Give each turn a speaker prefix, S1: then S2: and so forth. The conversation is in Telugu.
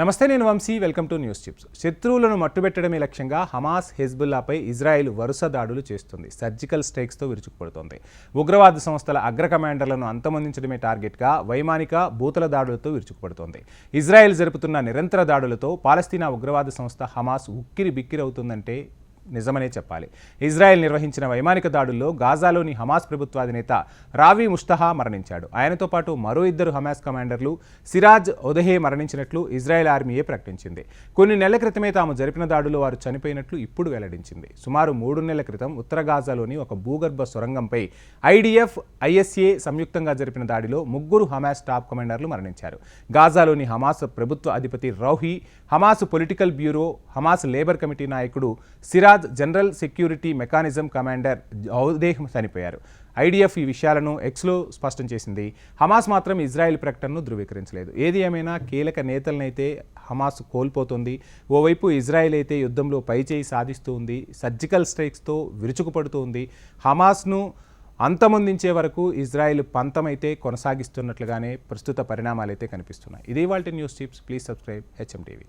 S1: నమస్తే నేను Vamshi. Welcome to news chips. శత్రువులను మట్టుబెట్టడమే లక్ష్యంగా హమాస్ హెజ్బుల్లాపై ఇజ్రాయెల్ వరుస దాడులు చేస్తుంది. సర్జికల్ స్ట్రైక్స్తో విరుచుకుపడుతోంది. ఉగ్రవాద సంస్థల అగ్ర కమాండర్లను అంతమొందించడమే టార్గెట్గా వైమానిక భూతల దాడులతో విరుచుకుపడుతోంది. ఇజ్రాయెల్ జరుపుతున్న నిరంతర దాడులతో పాలస్తీనా ఉగ్రవాద సంస్థ హమాస్ ఉక్కిరి బిక్కిరవుతుందంటే నిజమనే చెప్పాలి. ఇజ్రాయెల్ నిర్వహించిన వైమానిక దాడుల్లో గాజాలోని హమాస్ ప్రభుత్వాధినేత రావి ముస్తహా మరణించాడు. ఆయనతో పాటు మరో ఇద్దరు హమాస్ కమాండర్లు సిరాజ్ ఒదహే మరణించినట్లు ఇజ్రాయెల్ ఆర్మీయే ప్రకటించింది. కొన్ని నెలల క్రితమే తాము జరిపిన దాడుల్లో వారు చనిపోయినట్లు ఇప్పుడు వెల్లడించింది. సుమారు మూడు నెలల క్రితం ఉత్తర గాజాలోని ఒక భూగర్భ సొరంగంపై ఐడిఎఫ్ ఐఎస్ఏ సంయుక్తంగా జరిపిన దాడిలో ముగ్గురు హమాస్ టాప్ కమాండర్లు మరణించారు. గాజాలోని హమాస్ ప్రభుత్వ అధిపతి Rawhi Hamas political bureau Hamas labour committee నాయకుడు Siraj general security mechanism commander ఔదేహం చనిపోయారు. ఐడిఎఫ్ ఈ విషయాలను ఎక్స్లో స్పష్టం చేసింది. హమాస్ మాత్రం ఇజ్రాయెల్ ప్రకటనను ధృవీకరించలేదు. ఏది ఏమైనా కీలక నేతలనైతే హమాస్ కోల్పోతుంది. ఓవైపు ఇజ్రాయెల్ అయితే యుద్ధంలో పైచేయి సాధిస్తూ ఉంది. సర్జికల్ స్ట్రైక్స్తో విరుచుకుపడుతూ ఉంది. హమాస్ను అంతమొందించే వరకు ఇజ్రాయెల్ పంతమైతే కొనసాగిస్తున్నట్లుగానే ప్రస్తుత పరిణామాలైతే కనిపిస్తున్నాయి. ఇదే వాళ్ళ news tips. Please subscribe HM TV